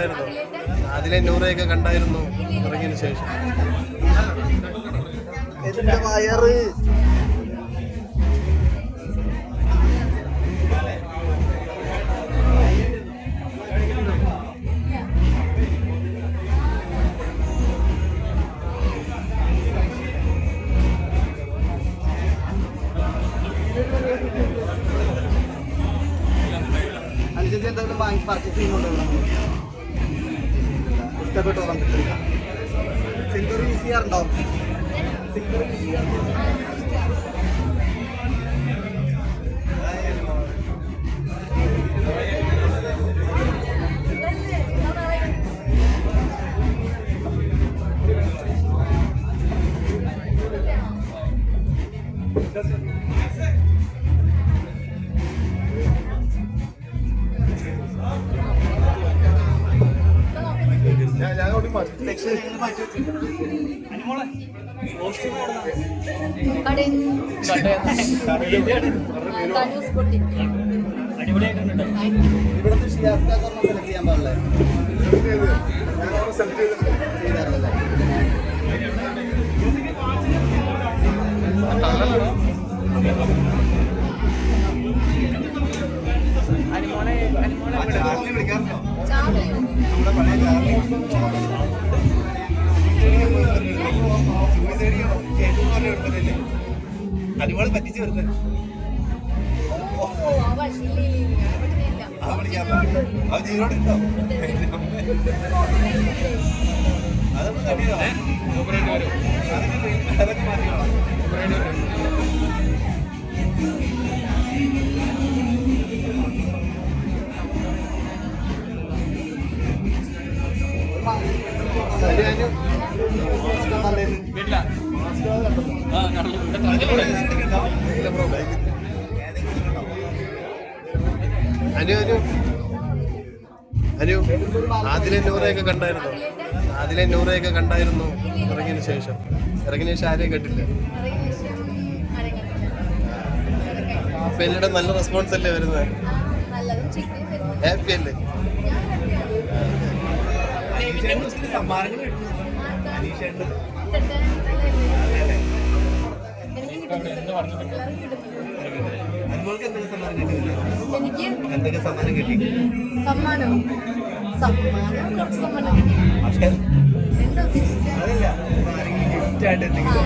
കണ്ടായിരുന്നു? അതിലെ നൂറയൊക്കെ കണ്ടായിരുന്നു? ഇറങ്ങിയതിന് ശേഷം. അനുസരിച്ച് എന്തെങ്കിലും വാങ്ങി പർച്ചേസ് ചെയ്യുന്നുണ്ടോ ഇഷ്ടപ്പെട്ടോ വന്നിട്ടില്ല സിൽവർ ഈസിയാറുണ്ടാവും ചെയ്യാറുണ്ടോ സിൽവർ പൊട്ടി ഇവിടുത്തെ ഷിയാസ്കാർ സെലക്ട് ചെയ്യാൻ പാടില്ലേ ചെയ്തായിരുന്നല്ലേ ചാവി അനുമോൾ പറ്റിച്ചു വരുന്നത് ഓ അവൾ വരുന്നത് അവൻ ജീവനോട് ഉണ്ടോ? അതൊന്നും തന്നെയോ അതൊക്കെ മാറ്റിക്കോളാം അനു. അനു അനു. അതിലെ നൂറയൊക്കെ കണ്ടായിരുന്നു? ആദിലെ നൂറയൊക്കെ കണ്ടായിരുന്നു? ഇറങ്ങിയതിന് ശേഷം. ഇറങ്ങിയ ശേഷം ആരെയും കണ്ടില്ല അപ്പൊ എല്ലാവരുടെ നല്ല റെസ്പോൺസ് അല്ലേ വരുന്നത്? ഹാപ്പി അല്ലേ? സമ്മാനങ്ങൾ എന്തൊക്കെ സമ്മാനം സമ്മാനം കിട്ടി? സമ്മാനം. സമ്മാനം കുറച്ച് സമ്മാനം കിട്ടി. പക്ഷേ എന്താ ഉദ്ദേശിച്ചത് അതല്ല ഗിഫ്റ്റ് ആയിട്ട് എന്തെങ്കിലും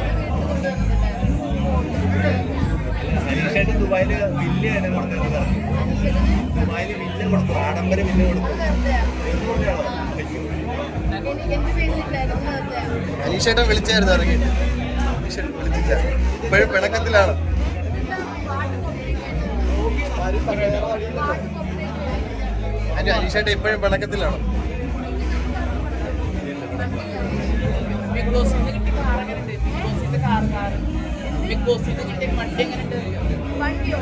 ദുബായിൽ വില്ല തന്നെ കൊടുത്തു ദുബായിൽ വില്ല കൊടുത്തു. ആഡംബര വില്ല കൊടുത്തു. അനീഷേട്ടൻ വിളിച്ചായിരുന്നു ഇറങ്ങി. അനീഷേട്ടൻ വിളിച്ചില്ല ഇപ്പോഴും പിണക്കത്തിലാണ്. അതിന്റെ അനീഷേട്ട ഇപ്പോഴും പിണക്കത്തിലാണ്. ബിഗ് കാർ ബോസിന്റെ കാർ കാർ. ബിഗ് ബോസിൽ കിട്ടിയ വണ്ടി എങ്ങനെയുണ്ട്? വണ്ടിയോ?